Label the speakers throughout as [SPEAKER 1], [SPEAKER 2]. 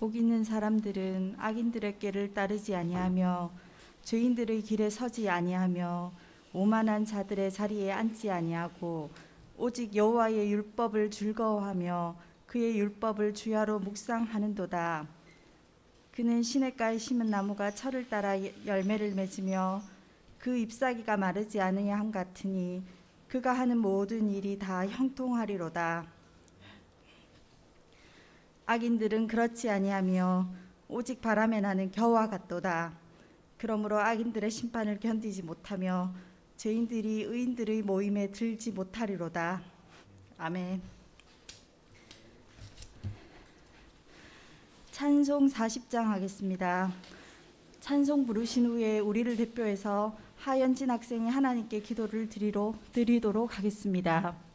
[SPEAKER 1] 복 있는 사람들은 악인들의 꾀를 따르지 아니하며 죄인들의 길에 서지 아니하며 오만한 자들의 자리에 앉지 아니하고 오직 여호와의 율법을 즐거워하며 그의 율법을 주야로 묵상하는도다. 그는 시냇가에 심은 나무가 철을 따라 열매를 맺으며 그 잎사귀가 마르지 아니함 같으니 그가 하는 모든 일이 다 형통하리로다. 악인들은 그렇지 아니하며 오직 바람에 나는 겨와 같도다. 그러므로 악인들의 심판을 견디지 못하며 죄인들이 의인들의 모임에 들지 못하리로다. 아멘. 찬송 40장 하겠습니다. 찬송 부르신 후에 우리를 대표해서 하연진 학생이 하나님께 기도를 드리로 드리도록 하겠습니다.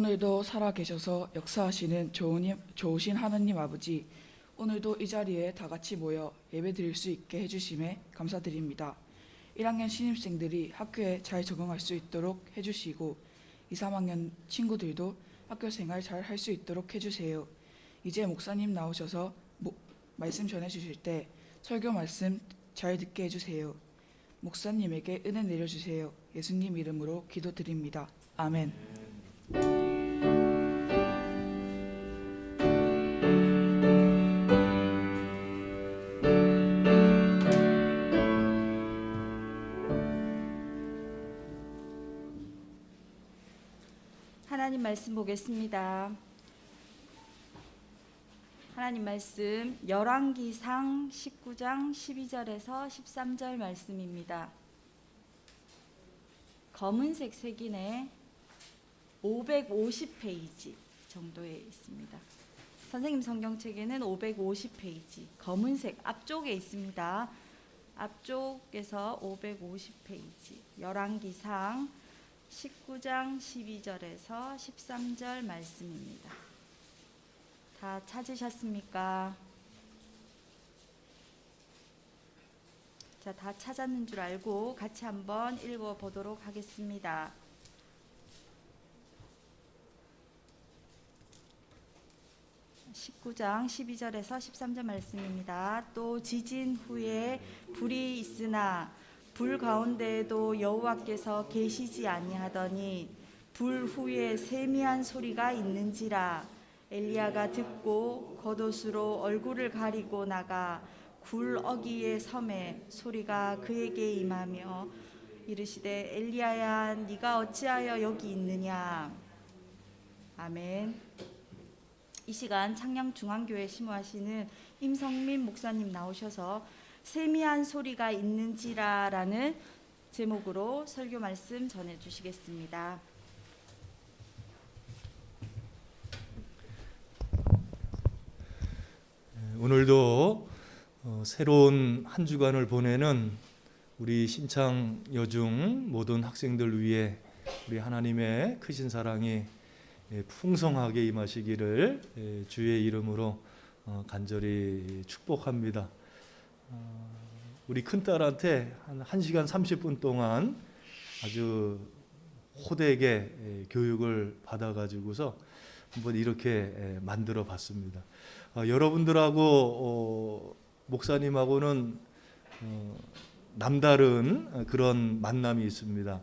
[SPEAKER 2] 오늘도 살아 계셔서 역사하시는 좋은, 좋으신 하느님 아버지, 오늘도 이 자리에 다 같이 모여 예배 드릴 수 있게 해주심에 감사드립니다. 1학년 신입생들이 학교에 잘 적응할 수 있도록 해주시고 2, 3학년 친구들도 학교 생활 잘 할 수 있도록 해주세요. 이제 목사님 나오셔서 모- 말씀 전해주실 때 설교 말씀 잘 듣게 해주세요. 목사님에게 은혜 내려주세요. 예수님 이름으로 기도드립니다. 아멘.
[SPEAKER 1] 말씀 보겠습니다. 하나님 말씀 열왕기상 19장 12절에서 13절 말씀입니다. 검은색 색이네 550페이지 정도에 있습니다. 선생님 성경책에는 550페이지 검은색 앞쪽에 있습니다. 앞쪽에서 550페이지 열왕기상 19장 12절에서 13절 말씀입니다. 다 찾으셨습니까? 자, 다 찾았는 줄 알고 같이 한번 읽어 보도록 하겠습니다. (19장 12절에서 13절) 말씀입니다. 또 지진 후에 불이 있으나 불 가운데에도 여호와께서 계시지 아니하더니 불 후에 세미한 소리가 있는지라. 엘리야가 듣고 겉옷으로 얼굴을 가리고 나가 굴 어기의 섬에 소리가 그에게 임하며 이르시되 엘리야야 네가 어찌하여 여기 있느냐? 아멘. 이 시간 창녕 중앙교회 심호하시는 임성민 목사님 나오셔서 세미한 소리가 있는지라라는 제목으로 설교 말씀 전해 주시겠습니다.
[SPEAKER 3] 오늘도 어, 새로운 한 주간을 보내는 우리 심창 여중 모든 학생들 위해 우리 하나님의 크신 사랑이 예, 풍성하게 임하시기를 예, 주의 이름으로 어, 간절히 축복합니다. 어, 우리 큰 딸한테 한 1시간 30분 동안 아주 호되게 예, 교육을 받아 가지고서 한번 이렇게 예, 만들어 봤습니다. 어, 여러분들하고 어, 목사님하고는 어, 남다른 그런 만남이 있습니다.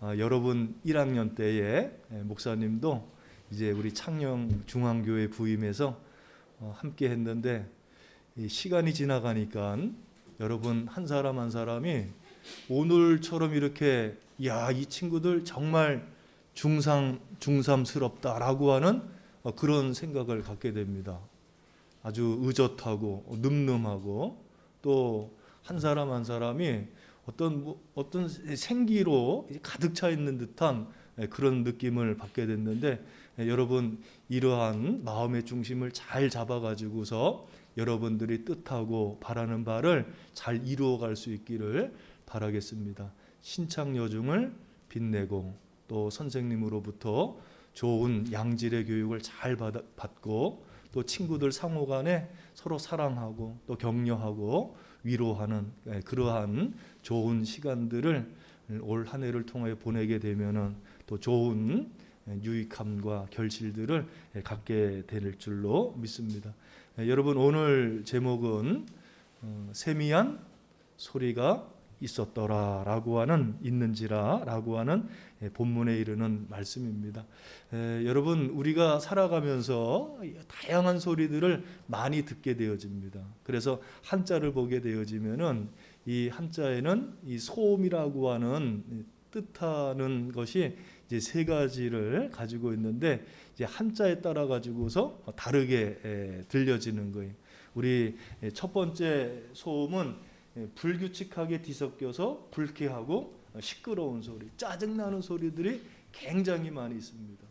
[SPEAKER 3] 어, 여러분 1학년 때에 예, 목사님도 이제 우리 창녕 중앙교회 부임해서 어, 함께 했는데 이 시간이 지나가니까 여러분 한 사람 한 사람이 오늘처럼 이렇게 야 이 친구들 정말 중상 중삼스럽다라고 하는 어, 그런 생각을 갖게 됩니다. 아주 의젓하고 늠름하고 또 한 사람 한 사람이 어떤 뭐- 어떤 생기로 가득 차 있는 듯한 예, 그런 느낌을 받게 됐는데 예, 여러분 이러한 마음의 중심을 잘 잡아가지고서 여러분들이 뜻하고 바라는 바를 잘 이루어갈 수 있기를 바라겠습니다. 신창 여중을 빛내고 또 선생님으로부터 좋은 양질의 교육을 잘 받아, 받고 또 친구들 상호 간에 서로 사랑하고 또 격려하고 위로하는 예, 그러한 좋은 시간들을 올 한 해를 통해 보내게 되면은 또 좋은 예, 유익함과 결실들을 예, 갖게 될 줄로 믿습니다. 예, 여러분 오늘 제목은 어, 세미한 소리가 있었더라라고 하는 있는지라라고 하는 예, 본문에 이르는 말씀입니다. 에, 여러분 우리가 살아가면서 다양한 소리들을 많이 듣게 되어집니다. 그래서 한자를 보게 되어지면은 이 한자에는 이 소음이라고 하는 이 뜻하는 것이 이제 세 가지를 가지고 있는데 이제 한자에 따라 가지고서 다르게 에, 들려지는 거예요. 우리 에, 첫 번째 소음은 예, 불규칙하게 뒤섞여서 불쾌하고 시끄러운 소리, 짜증나는 소리들이 굉장히 많이 있습니다.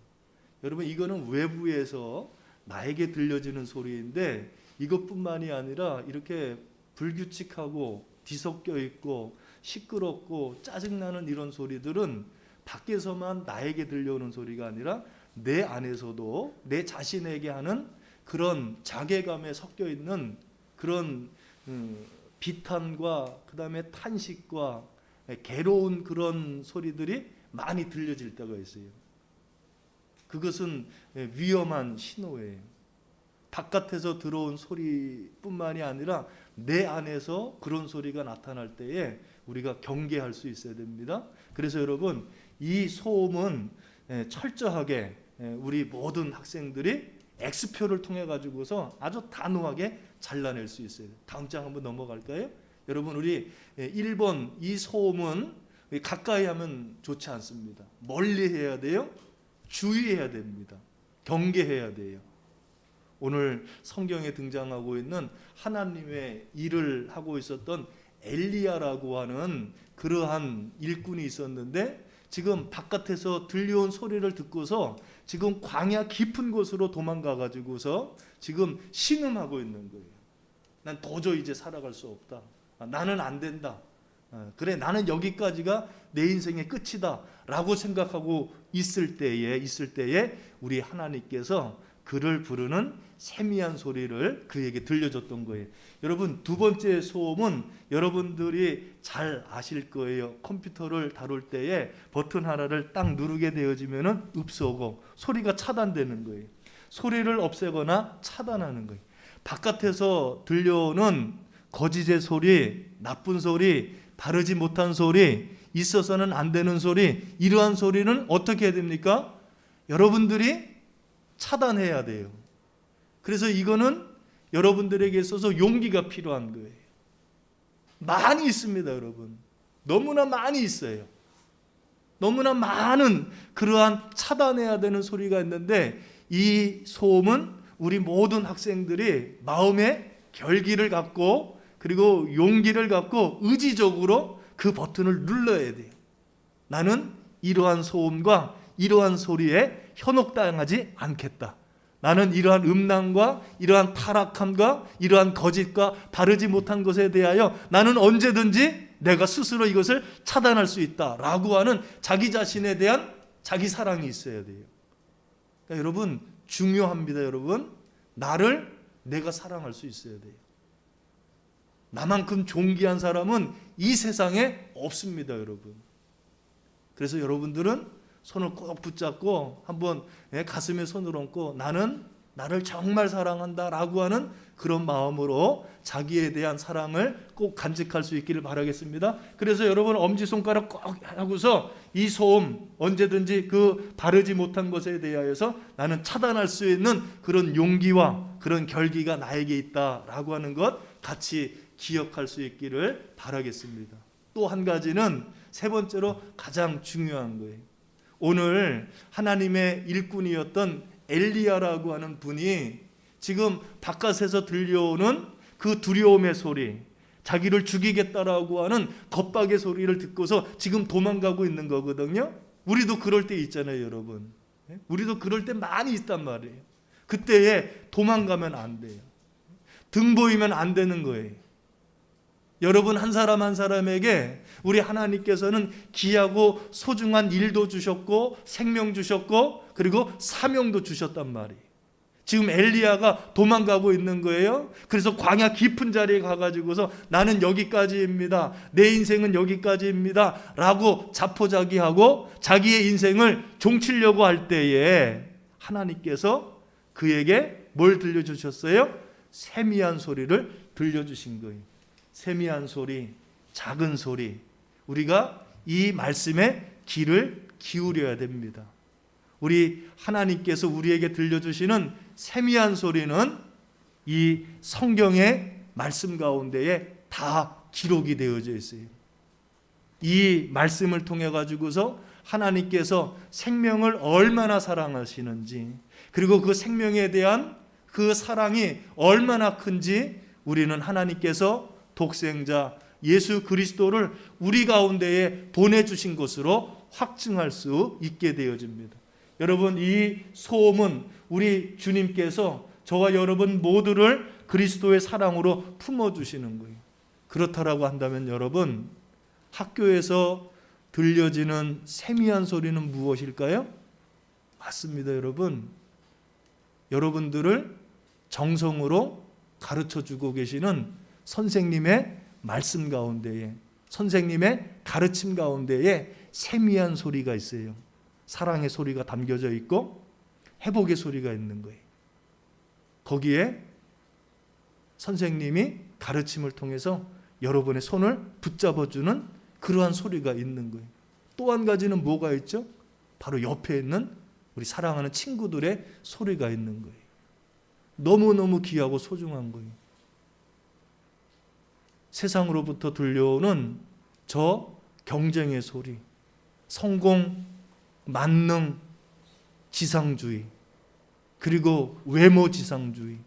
[SPEAKER 3] 여러분 이거는 외부에서 나에게 들려지는 소리인데 이것뿐만이 아니라 이렇게 불규칙하고 뒤섞여 있고 시끄럽고 짜증나는 이런 소리들은 밖에서만 나에게 들려오는 소리가 아니라 내 안에서도 내 자신에게 하는 그런 자괴감에 섞여 있는 그런 음, 비탄과 그 다음에 탄식과 괴로운 그런 소리들이 많이 들려질 때가 있어요. 그것은 위험한 신호예요. 바깥에서 들어온 소리뿐만이 아니라 내 안에서 그런 소리가 나타날 때에 우리가 경계할 수 있어야 됩니다. 그래서 여러분 이 소음은 예, 철저하게 예, 우리 모든 학생들이 X표를 통해 가지고서 아주 단호하게 잘라낼 수 있어요. 다음 장 한번 넘어갈까요? 여러분 우리 1번 이 소음은 가까이 하면 좋지 않습니다. 멀리 해야 돼요. 주의해야 됩니다. 경계해야 돼요. 오늘 성경에 등장하고 있는 하나님의 일을 하고 있었던 엘리야라고 하는 그러한 일꾼이 있었는데 지금 바깥에서 들려온 소리를 듣고서 지금 광야 깊은 곳으로 도망가 가지고서 지금 신음하고 있는 거예요. 난 도저히 이제 살아갈 수 없다. 아, 나는 안 된다. 아, 그래 나는 여기까지가 내 인생의 끝이다라고 생각하고 있을 때에 있을 때에 우리 하나님께서 그를 부르는 세미한 소리를 그에게 들려줬던 거예요. 여러분 두 번째 소음은 여러분들이 잘 아실 거예요. 컴퓨터를 다룰 때에 버튼 하나를 딱 누르게 되어지면은 읍소고 소리가 차단되는 거예요. 소리를 없애거나 차단하는 거예요. 바깥에서 들려오는 거짓의 소리, 나쁜 소리, 바르지 못한 소리, 있어서는 안 되는 소리, 이러한 소리는 어떻게 해야 됩니까? 여러분들이 차단해야 돼요. 그래서 이거는 여러분들에게 있어서 용기가 필요한 거예요. 많이 있습니다, 여러분. 너무나 많이 있어요. 너무나 많은 그러한 차단해야 되는 소리가 있는데 이 소음은 우리 모든 학생들이 마음에 결기를 갖고 그리고 용기를 갖고 의지적으로 그 버튼을 눌러야 돼요. 나는 이러한 소음과 이러한 소리에 현혹당하지 않겠다. 나는 이러한 음란과 이러한 타락함과 이러한 거짓과 바르지 못한 것에 대하여 나는 언제든지 내가 스스로 이것을 차단할 수 있다라고 하는 자기 자신에 대한 자기 사랑이 있어야 돼요. 그러니까 여러분 중요합니다, 여러분. 나를 내가 사랑할 수 있어야 돼요. 나만큼 존귀한 사람은 이 세상에 없습니다, 여러분. 그래서 여러분들은 손을 꼭 붙잡고 한번 예, 가슴에 손을 얹고 나는 나를 정말 사랑한다라고 하는 그런 마음으로 자기에 대한 사랑을 꼭 간직할 수 있기를 바라겠습니다. 그래서 여러분 엄지 손가락 꼭 하고서 이 소음 언제든지 그 바르지 못한 것에 대하여서 나는 차단할 수 있는 그런 용기와 그런 결기가 나에게 있다라고 하는 것 같이 기억할 수 있기를 바라겠습니다. 또 한 가지는 세 번째로 가장 중요한 거예요. 오늘 하나님의 일꾼이었던 엘리야라고 하는 분이 지금 바깥에서 들려오는 그 두려움의 소리, 자기를 죽이겠다라고 하는 겁박의 소리를 듣고서 지금 도망가고 있는 거거든요. 우리도 그럴 때 있잖아요, 여러분. 예? 우리도 그럴 때 많이 있단 말이에요. 그때에 도망가면 안 돼요. 등 보이면 안 되는 거예요. 여러분 한 사람 한 사람에게 우리 하나님께서는 귀하고 소중한 일도 주셨고 생명 주셨고 그리고 사명도 주셨단 말이에요. 지금 엘리야가 도망가고 있는 거예요. 그래서 광야 깊은 자리에 가가지고서 나는 여기까지입니다. 내 인생은 여기까지입니다. 라고 자포자기하고 자기의 인생을 종치려고 할 때에 하나님께서 그에게 뭘 들려주셨어요? 세미한 소리를 들려주신 거예요. 세미한 소리, 작은 소리. 우리가 이 말씀에 귀를 기울여야 됩니다. 우리 하나님께서 우리에게 들려주시는 세미한 소리는 이 성경의 말씀 가운데에 다 기록이 되어져 있어요. 이 말씀을 통해 가지고서 하나님께서 생명을 얼마나 사랑하시는지 그리고 그 생명에 대한 그 사랑이 얼마나 큰지 우리는 하나님께서 독생자 예수 그리스도를 우리 가운데에 보내주신 것으로 확증할 수 있게 되어집니다. 여러분 이 소음은 우리 주님께서 저와 여러분 모두를 그리스도의 사랑으로 품어주시는 거예요. 그렇다라고 한다면 여러분 학교에서 들려지는 세미한 소리는 무엇일까요? 맞습니다, 여러분. 여러분들을 정성으로 가르쳐 주고 계시는 선생님의 말씀 가운데에 선생님의 가르침 가운데에 세미한 소리가 있어요. 사랑의 소리가 담겨져 있고 회복의 소리가 있는 거예요. 거기에 선생님이 가르침을 통해서 여러분의 손을 붙잡아 주는 그러한 소리가 있는 거예요. 또 한 가지는 뭐가 있죠? 바로 옆에 있는 우리 사랑하는 친구들의 소리가 있는 거예요. 너무너무 귀하고 소중한 거예요. 세상으로부터 들려오는 저 경쟁의 소리, 성공, 만능, 지상주의, 그리고 외모 지상주의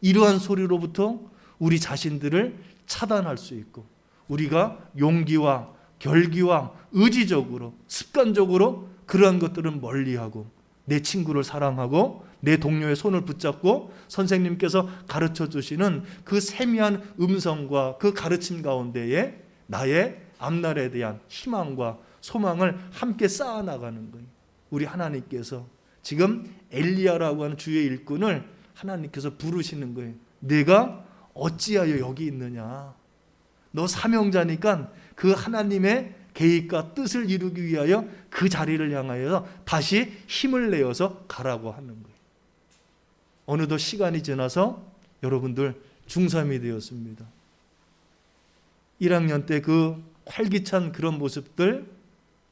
[SPEAKER 3] 이러한 소리로부터 우리 자신들을 차단할 수 있고 우리가 용기와 결기와 의지적으로 습관적으로 그러한 것들은 멀리하고 내 친구를 사랑하고 내 동료의 손을 붙잡고 선생님께서 가르쳐 주시는 그 세미한 음성과 그 가르침 가운데에 나의 앞날에 대한 희망과 소망을 함께 쌓아 나가는 거예요. 우리 하나님께서 지금 엘리야라고 하는 주의 일꾼을 하나님께서 부르시는 거예요. 내가 어찌하여 여기 있느냐? 너 사명자니까 그 하나님의 계획과 뜻을 이루기 위하여 그 자리를 향하여 다시 힘을 내어서 가라고 하는 거예요. 어느덧 시간이 지나서 여러분들 중3이 되었습니다. 1학년 때 그 활기찬 그런 모습들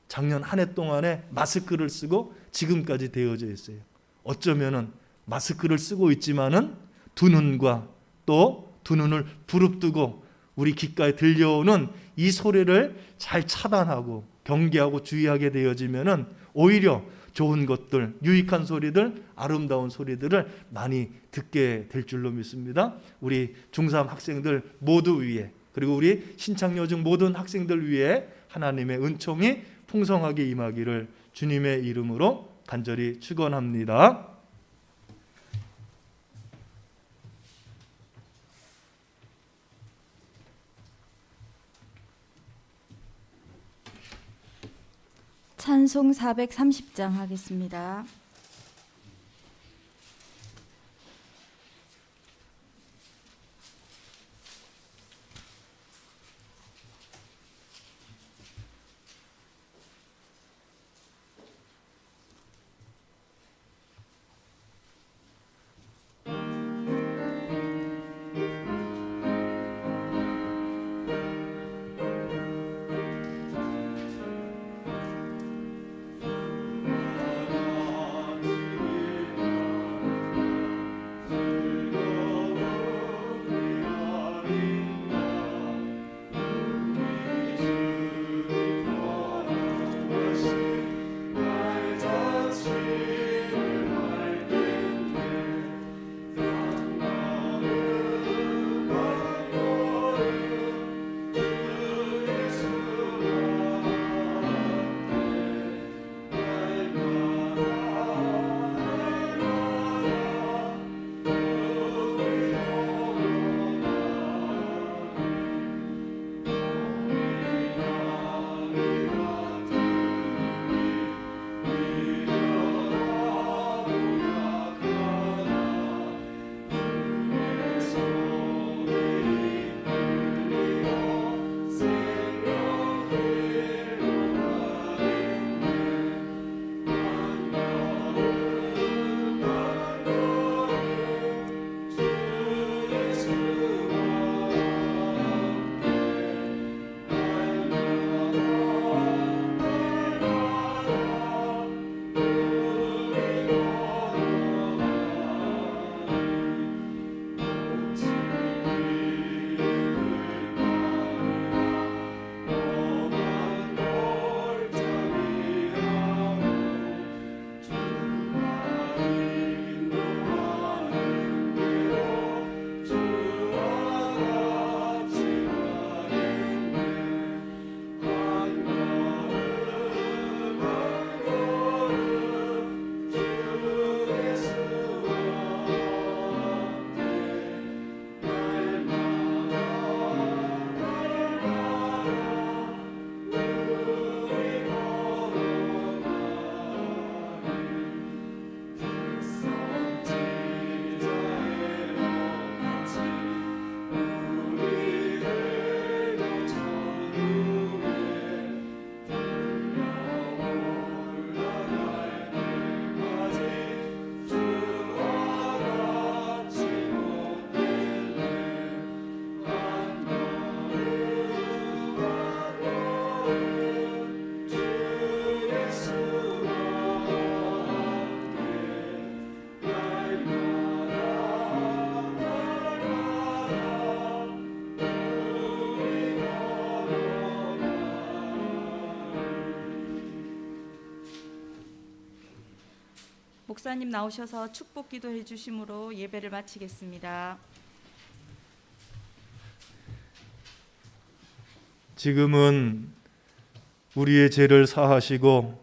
[SPEAKER 3] 작년 한 해 동안에 마스크를 쓰고 지금까지 되어져 있어요. 어쩌면은 마스크를 쓰고 있지만은 두 눈과 또 두 눈을 부릅뜨고 우리 귓가에 들려오는 이 소리를 잘 차단하고 경계하고 주의하게 되어지면은 오히려 좋은 것들, 유익한 소리들, 아름다운 소리들을 많이 듣게 될 줄로 믿습니다. 우리 중3 학생들 모두 위에 그리고 우리 신창여중 모든 학생들 위해 하나님의 은총이 풍성하게 임하기를 주님의 이름으로 간절히 축원합니다.
[SPEAKER 1] 찬송 430장 하겠습니다. 목사님 나오셔서 축복 기도해 주심으로 예배를 마치겠습니다.
[SPEAKER 3] 지금은 우리의 죄를 사하시고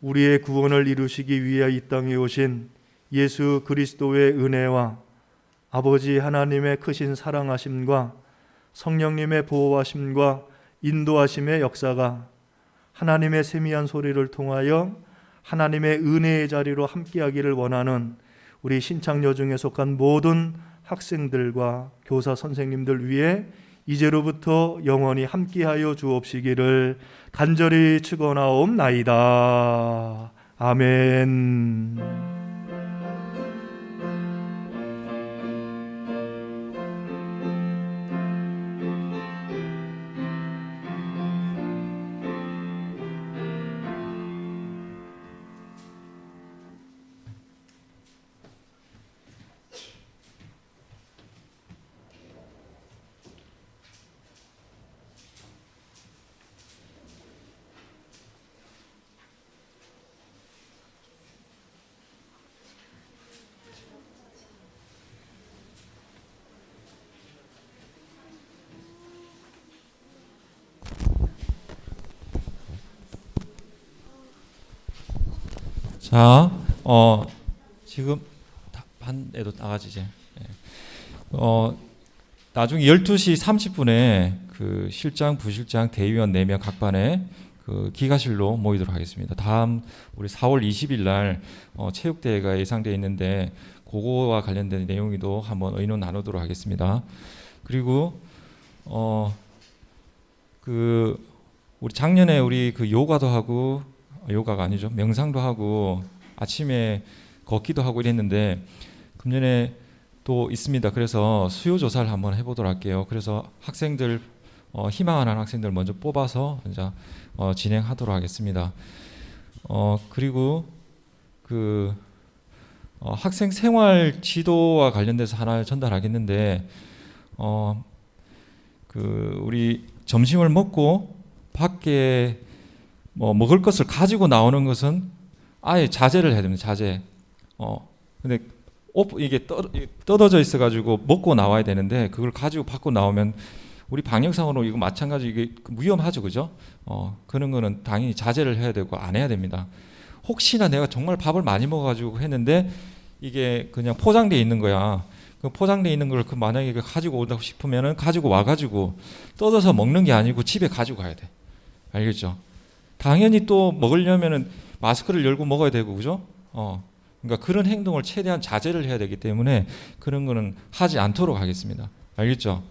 [SPEAKER 3] 우리의 구원을 이루시기 위해 이 땅에 오신 예수 그리스도의 은혜와 아버지 하나님의 크신 사랑하심과 성령님의 보호하심과 인도하심의 역사가 하나님의 세미한 소리를 통하여 하나님의 은혜의 자리로 함께하기를 원하는 우리 신창여 중에 속한 모든 학생들과 교사 선생님들 위해 이제로부터 영원히 함께하여 주옵시기를 간절히 축원하옵나이다. 아멘.
[SPEAKER 4] 자, 어, 지금 다- 반에도 나가지 이제. 예. 어, 나중에 12시 30분에 그 실장, 부실장, 대의원 4명 각 반에 그 기가실로 모이도록 하겠습니다. 다음 우리 4월 20일 날 어, 체육대회가 예상되어 있는데 그거와 관련된 내용이도 한번 의논 나누도록 하겠습니다. 그리고 어, 그 우리 작년에 우리 그 요가도 하고 요가가 아니죠. 명상도 하고 아침에 걷기도 하고 이랬는데 금년에 또 있습니다. 그래서 수요 조사를 한번 해보도록 할게요. 그래서 학생들 어, 희망하는 학생들 먼저 뽑아서 이제 어, 진행하도록 하겠습니다. 어, 그리고 그 어, 학생 생활 지도와 관련돼서 하나 전달하겠는데 어, 그 우리 점심을 먹고 밖에 뭐 먹을 것을 가지고 나오는 것은 아예 자제를 해야 됩니다. 자제. 어. 근데 오- 이게 떨어져 있어 가지고 먹고 나와야 되는데 그걸 가지고 밖으로 나오면 우리 방역상으로 이거 마찬가지 이게 위험하죠. 그죠? 어. 그런 거는 당연히 자제를 해야 되고 안 해야 됩니다. 혹시나 내가 정말 밥을 많이 먹어 가지고 했는데 이게 그냥 포장돼 있는 거야. 그 포장돼 있는 걸 그 만약에 그 가지고 오다 싶으면은 가지고 와 가지고 떠져서 먹는 게 아니고 집에 가지고 가야 돼. 알겠죠? 당연히 또 먹으려면은 마스크를 열고 먹어야 되고 그죠? 어. 그러니까 그런 행동을 최대한 자제를 해야 되기 때문에 그런 거는 하지 않도록 하겠습니다. 알겠죠?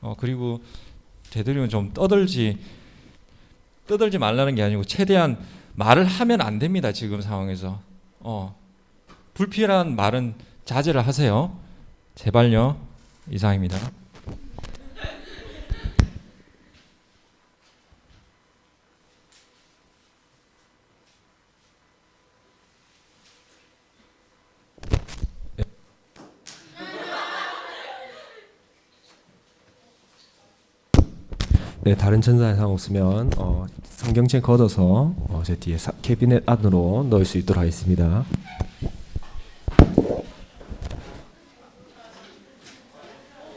[SPEAKER 4] 어 그리고 되도록이면 좀 떠들지 떠들지 말라는 게 아니고 최대한 말을 하면 안 됩니다. 지금 상황에서. 어. 불필요한 말은 자제를 하세요. 제발요. 이상입니다.
[SPEAKER 5] 네, 다른 전사 사항 없으면 어, 성경책 걷어서 어, 제 뒤에 사, 캐비넷 안으로 넣을 수 있도록 하겠습니다.